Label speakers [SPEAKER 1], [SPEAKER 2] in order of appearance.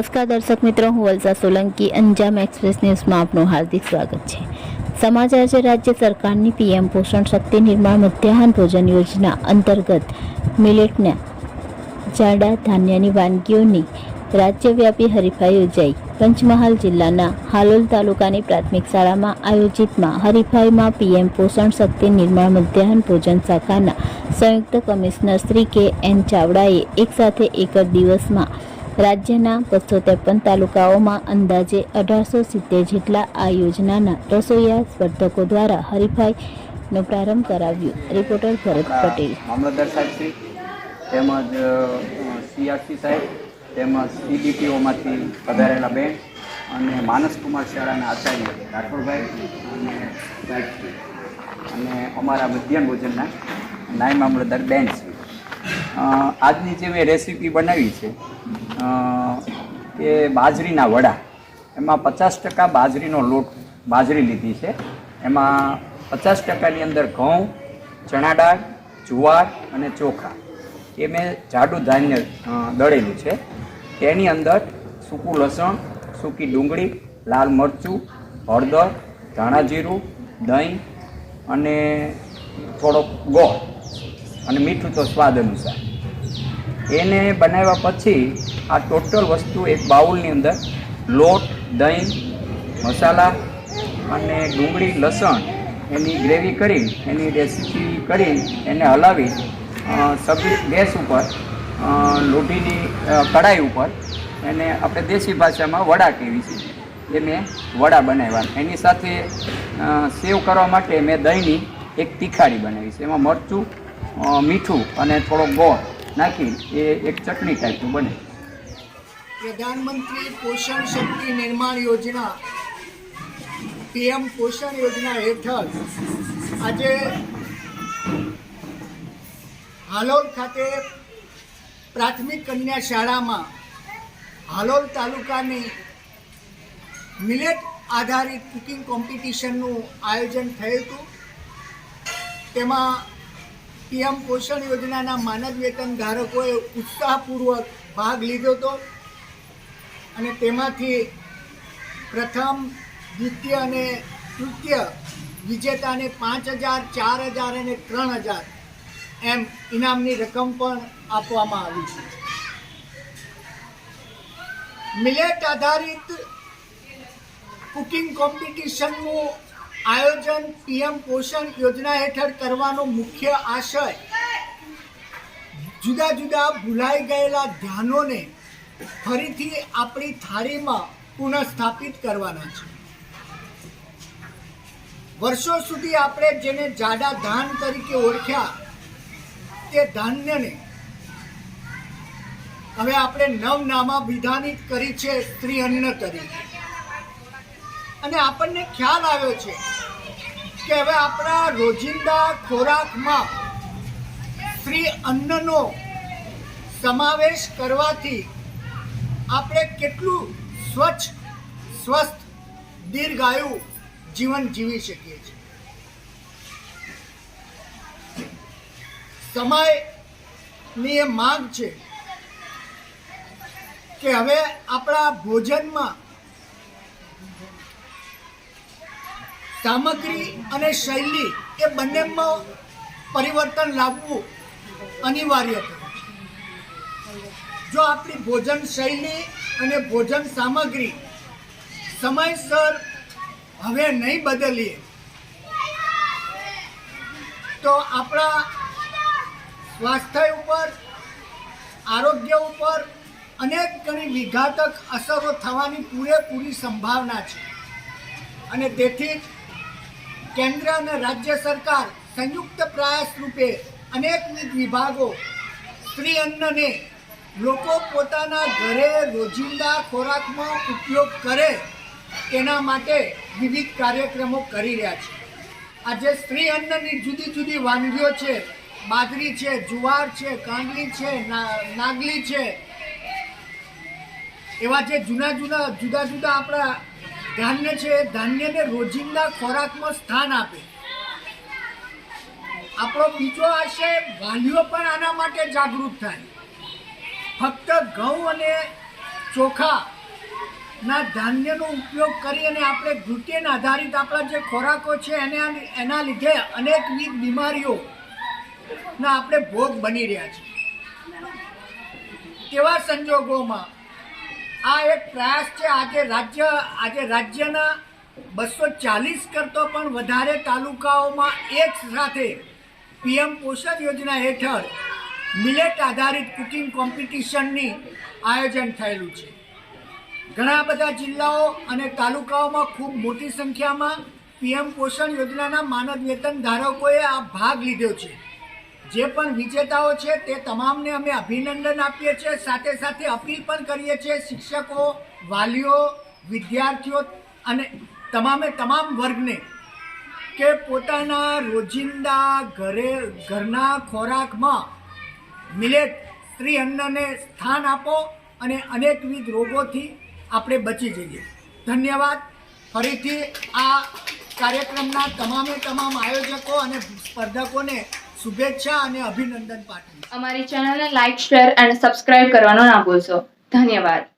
[SPEAKER 1] નમસ્કાર દર્શક મિત્રો, હું વલસા સોલંકી, અંજામ એક્સપ્રેસ ન્યૂઝમાં આપનું હાર્દિક સ્વાગત છે. સમાચાર છે રાજ્ય સરકારની પીએમ પોષણ શક્તિ નિર્માણ મધ્યાહન ભોજન યોજના અંતર્ગત મિલેટના જાડા ધાન્યની વાનગીઓની રાજ્યવ્યાપી હરીફાઈ યોજાઈ. પંચમહાલ જિલ્લાના હાલોલ તાલુકાની પ્રાથમિક શાળામાં આયોજિતમાં હરીફાઈમાં પીએમ પોષણ શક્તિ નિર્માણ મધ્યાહન ભોજન શાખાના સંયુક્ત કમિશનર શ્રી કે એન ચાવડાએ એકસાથે એક જ દિવસમાં રાજ્યના બસો ત્રેપન તાલુકાઓમાં અંદાજે અઢારસો સિત્તેર જેટલા આ યોજનાના રસોઈયા સ્પર્ધકો દ્વારા હરીફાઈનો પ્રારંભ કરાવ્યો. રિપોર્ટર ભરત પટેલ.
[SPEAKER 2] મામલતદાર સાહેબ તેમજ સીઆરસી સાહેબ તેમજ સીડીપીઓમાંથી પધારેલા બેન અને માનસકુમાર શાળાના આચાર્ય રાઠોડભાઈ અને અને અમારા મધ્યાહન ભોજનના નાય મામલતદાર બેન છે. આજની જે મેં રેસીપી બનાવી છે એ બાજરીના વડા. એમાં પચાસ ટકા બાજરીનો લોટ બાજરી લીધી છે. એમાં પચાસ ટકાની અંદર ઘઉં, ચણા દાળ, જુવાર અને ચોખા. એ મેં જાડું ધાન્ય દળેલું છે. તેની અંદર સૂકું લસણ, સૂકી ડુંગળી, લાલ મરચું, હળદર, ધાણા જીરું, દહીં અને થોડોક ગોળ અને મીઠું તો સ્વાદ અનુસાર. એને બનાવ્યા પછી આ ટોટલ વસ્તુ એક બાઉલની અંદર લોટ, દહીં, મસાલા અને ડુંગળી, લસણ એની ગ્રેવી કરી, એની રેસીપી કરી, એને હલાવી સબ્જી ગેસ ઉપર લોઢીની કઢાઈ ઉપર એને આપણે દેશી ભાષામાં વડા કહેવી છે. એ મેં વડા બનાવ્યા. એની સાથે સેવ કરવા માટે મેં દહીંની એક તીખાડી બનાવી છે. એમાં મરચું મીઠું અને થોડો ગોળ નાખી, એ એક ચટણી ટાઈપનું બને.
[SPEAKER 3] પ્રધાનમંત્રી પોષણ શક્તિ નિર્માણ યોજના, પીએમ પોષણ યોજના હેઠળ આજે હાલોલ ખાતે પ્રાથમિક કન્યા શાળામાં હાલોલ તાલુકાની મિલેટ આધારિત કુકિંગ કોમ્પિટિશનનું આયોજન થયું હતું. તેમાં પીએમ પોષણ યોજનાના માનદ વેતન ધારકોએ ઉત્સાહપૂર્વક ભાગ લીધો હતો. અને તેમાંથી પ્રથમ, દ્વિતીય અને તૃતીય વિજેતાને પાંચ હજાર, ચાર હજાર અને ત્રણ હજાર એમ ઇનામની રકમ પણ આપવામાં આવી છે. મિલેટ આધારિત કુકિંગ કોમ્પિટિશનનું આયોજન પીએમ પોષણ યોજના હેઠળ કરવાનો મુખ્ય આશય જુદા જુદા ભૂલાઈ ગયેલા ધ્યાનોને ફરીથી આપણી થાળીમાં પુનઃસ્થાપિત કરવાના છે. વર્ષો સુધી આપણે જેને જાડા ધાન તરીકે ઓળખ્યા, તે ધાન્યને હવે આપણે નવનામા વિધાનિત કરી છે સ્ત્રી અન્ન તરીકે. અને આપણને ખ્યાલ આવ્યો છે કે હવે આપણા રોજિંદા ખોરાકમાં સ્ત્રી અન્નનો સમાવેશ કરવાથી આપણે કેટલું સ્વચ્છ, સ્વસ્થ, દીર્ઘાયુ જીવન જીવી શકીએ છીએ. સમયની એ માંગ છે કે હવે આપણા ભોજનમાં સામગ્રી અને શૈલી એ બંનેમાં પરિવર્તન લાવવું અનિવાર્ય છે. જો આપણી ભોજન શૈલી અને ભોજન સામગ્રી સમયસર હવે નહીં બદલીએ, તો આપણા સ્વાસ્થ્ય ઉપર, આરોગ્ય ઉપર અનેક ઘણી વિઘાતક અસરો થવાની પૂરેપૂરી સંભાવના છે. અને તેથી કેન્દ્ર અને રાજ્ય સરકાર સંયુક્ત પ્રયાસ રૂપે અનેકવિધ વિભાગો સ્ત્રી અન્નને લોકો પોતાના ઘરે રોજિંદા ખોરાકમાં ઉપયોગ કરે તેના માટે વિવિધ કાર્યક્રમો કરી રહ્યા છે. આજે સ્ત્રી અન્નની જુદી જુદી વાનગીઓ છે. બાજરી છે, જુવાર છે કાંગલી છે નાગલી છે. એવા જે જૂના જૂના, જુદા જુદા આપણા ધાન્ય છે, એ ધાન્યને રોજિંદા ખોરાકમાં સ્થાન આપે. આપણો બીજો આશય વાલીઓ પણ આના માટે જાગૃત થાય. ફક્ત ઘઉં અને ચોખા ના ધાન્યનો ઉપયોગ કરી અને આપણે ગ્લુટેન આધારિત આપણા જે ખોરાકો છે એને એના લીધે અનેકવિધ બીમારીઓ ના આપણે ભોગ બની રહ્યા છીએ. તેવા સંજોગોમાં આ એક પ્રયાસ છે, આજે રાજ્ય, આજે રાજ્યના બસો ચાલીસ કરતો પણ વધારે તાલુકાઓમાં એક સાથે પીએમ પોષણ યોજના હેઠળ મિલેટ આધારિત કુકિંગ કોમ્પિટિશનની આયોજન થયેલું છે. ઘણા બધા જિલ્લાઓ અને તાલુકાઓમાં ખૂબ મોટી સંખ્યામાં પીએમ પોષણ યોજનાના માનદ વેતન ધારકોએ આ ભાગ લીધો છે. જે પણ વિજેતાઓ છે તે તમામને અમે અભિનંદન આપીએ છીએ. સાથે સાથે અપીલ પણ કરીએ છીએ શિક્ષકો, વાલીઓ, વિદ્યાર્થીઓ અને તમામે તમામ વર્ગને કે પોતાના રોજિંદા ઘરે ઘરના ખોરાકમાં મિલેટ સ્ત્રી અન્નને સ્થાન આપો અને અનેકવિધ રોગોથી આપણે બચી જઈએ. ધન્યવાદ. ફરીથી આ કાર્યક્રમના તમામે તમામ આયોજકો અને સ્પર્ધકોને શુભેચ્છા અને અભિનંદન પાઠવું.
[SPEAKER 4] અમારી ચેનલને લાઇક શેર અને સબસ્ક્રાઇબ કરવાનો ના ભૂલશો. ધન્યવાદ.